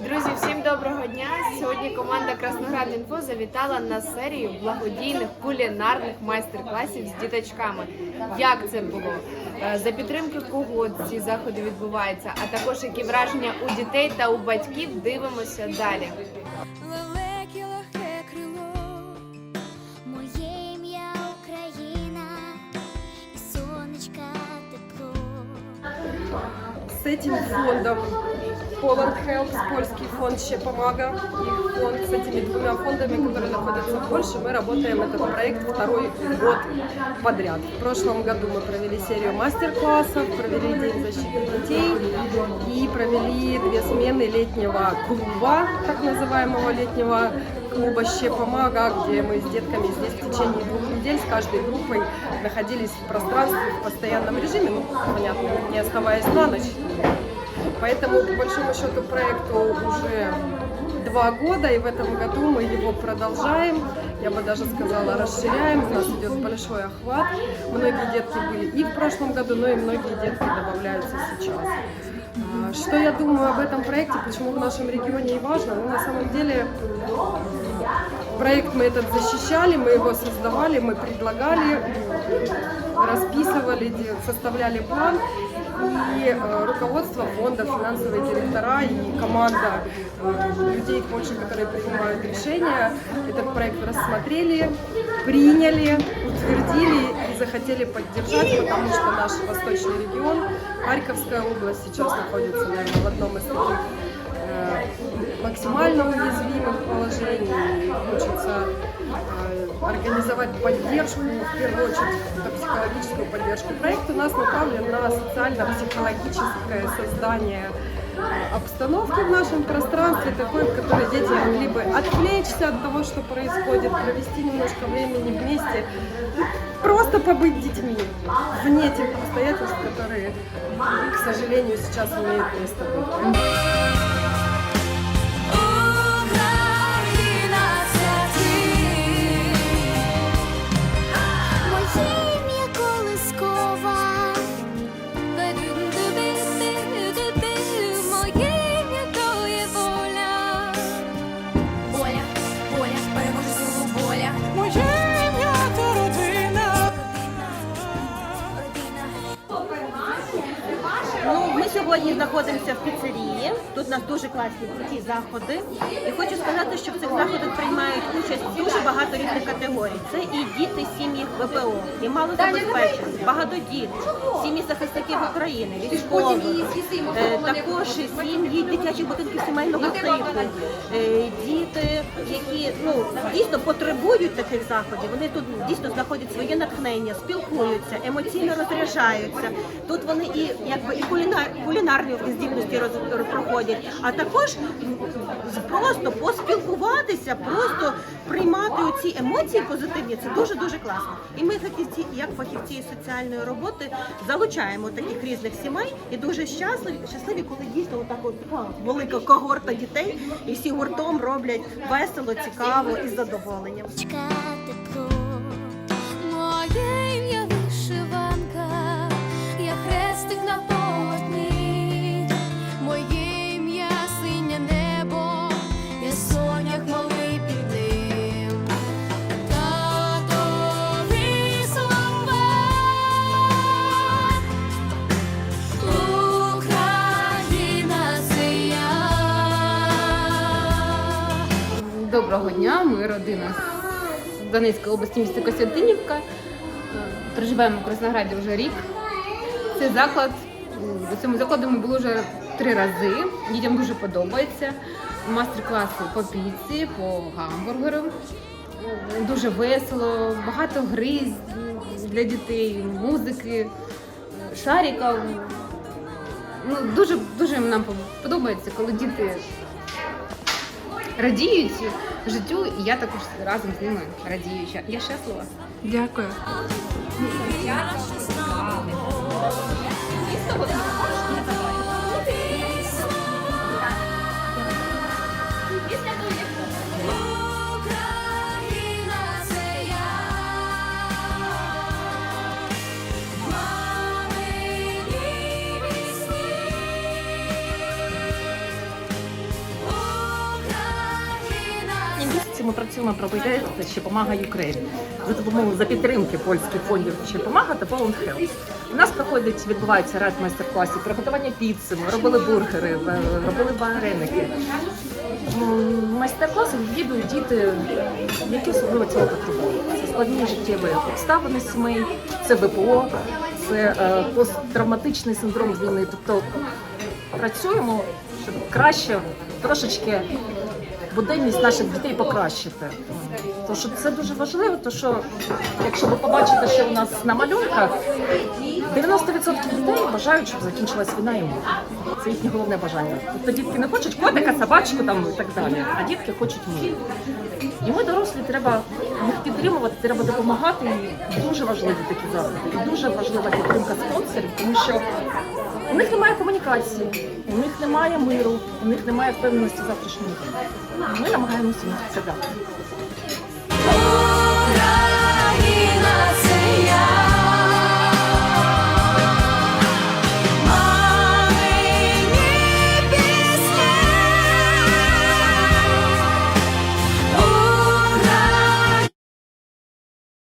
Друзі, всім доброго дня! Сьогодні команда Красноград Інфо завітала на серію благодійних кулінарних майстер-класів з діточками. Як це було? Е, За підтримки кого ці заходи відбуваються, а також які враження у дітей та у батьків дивимося далі. С этим фондом Poland Helps, польский фонд Щепомага и фонд с этими двумя фондами, которые находятся в Польше, мы работаем этот проект второй год подряд. В прошлом году мы провели серию мастер-классов, провели День защиты детей и провели две смены летнего клуба, так называемого летнего клуба Щепомага, где мы с детками здесь в течение двух недель с каждой группой находились в пространстве в постоянном режиме, ну, понятно, не оставаясь на ночь. Поэтому, по большому счету, проекту уже два года, и в этом году мы его продолжаем. Я бы даже сказала, расширяем. У нас идет большой охват. Многие детки были и в прошлом году, но и многие детки добавляются сейчас. А, Что я думаю об этом проекте, почему в нашем регионе и важно? Ну, на самом деле, проект мы этот защищали, мы его создавали, мы предлагали, расписывали, составляли план. И э, руководство фонда, финансовые директора и команда э, людей в Польше, которые принимают решения, этот проект рассмотрели, приняли, утвердили и захотели поддержать, потому что наш восточный регион, Харьковская область сейчас находится, наверное, в одном из таких э, максимально уязвимых положений. Хочется э, организовать поддержку, в первую очередь психологическую поддержку. Проект у нас направлен на социально-психологическое создание обстановки в нашем пространстве, такой, в которой дети могли бы отвлечься от того, что происходит, провести немножко времени вместе, просто побыть детьми вне тех обстоятельств, которые, к сожалению, сейчас имеют место быть. Сьогодні знаходимося в Тут у нас дуже класні круті заходи. І хочу сказати, що в цих заходах приймають участь дуже багато різних категорій. Це і діти сім'ї ВПО, і малозабезпечені, багатодіт, сім'ї захисників України, військових, е, також сім'ї дитячих будинків сімейного типу, е, діти, які ну дійсно потребують таких заходів. Вони тут дійсно знаходять своє натхнення, спілкуються, емоційно розряджаються. Тут вони і якби і кулінар, кулінарні здібності роз, проходять, а також просто поспілкуватися, просто приймати ці емоції позитивні. Це дуже дуже класно. І ми фахівці, як фахівці соціальної роботи, залучаємо таких різних сімей і дуже щасливі, щасливі, коли дійсно отак от велика когорта дітей, і всі гуртом роблять весело, цікаво і з задоволенням. Доброго дня, ми родина з Донецької області, міста Костянтинівка. Проживаємо в Краснограді вже рік. Цей заклад, до цьому закладу ми були вже три рази. Дітям дуже подобається. Мастер-класи по піці, по гамбургеру. Дуже весело, багато гри для дітей, музики, шариків. Ну, дуже, дуже нам подобається, коли діти радіють життю, і я також разом з ними радію. Я- Я щаслива. Дякую. Україна класі ми працюємо про проєкт «Ще помага Україні» за допомогою за підтримки польських фондів «Ще помага» та Poland Health. У нас проходить відбувається ряд майстер-класів приготування піци. Ми робили бургери, е, робили вареники. Майстер-класи відвідують діти, які особливо цього потребують. Це складні життєві обставини сімей, це ВПО, це е, посттравматичний синдром війни. Тобто працюємо, щоб краще трошечки буденність наших дітей покращити. Тому що це дуже важливо, тому що якщо ви побачите, що у нас на малюнках 90% дітей бажають, щоб закінчилась війна мир. Це їхнє головне бажання. Тобто дітки не хочуть котика, собачку там і так далі, а дітки хочуть мир. І ми дорослі треба їх підтримувати, треба допомагати. І дуже важливі такі заходи. І дуже важлива підтримка спонсорів, тому що у них немає комунікації, у них немає миру, у них немає впевненості завтрашнього. Ми намагаємося це.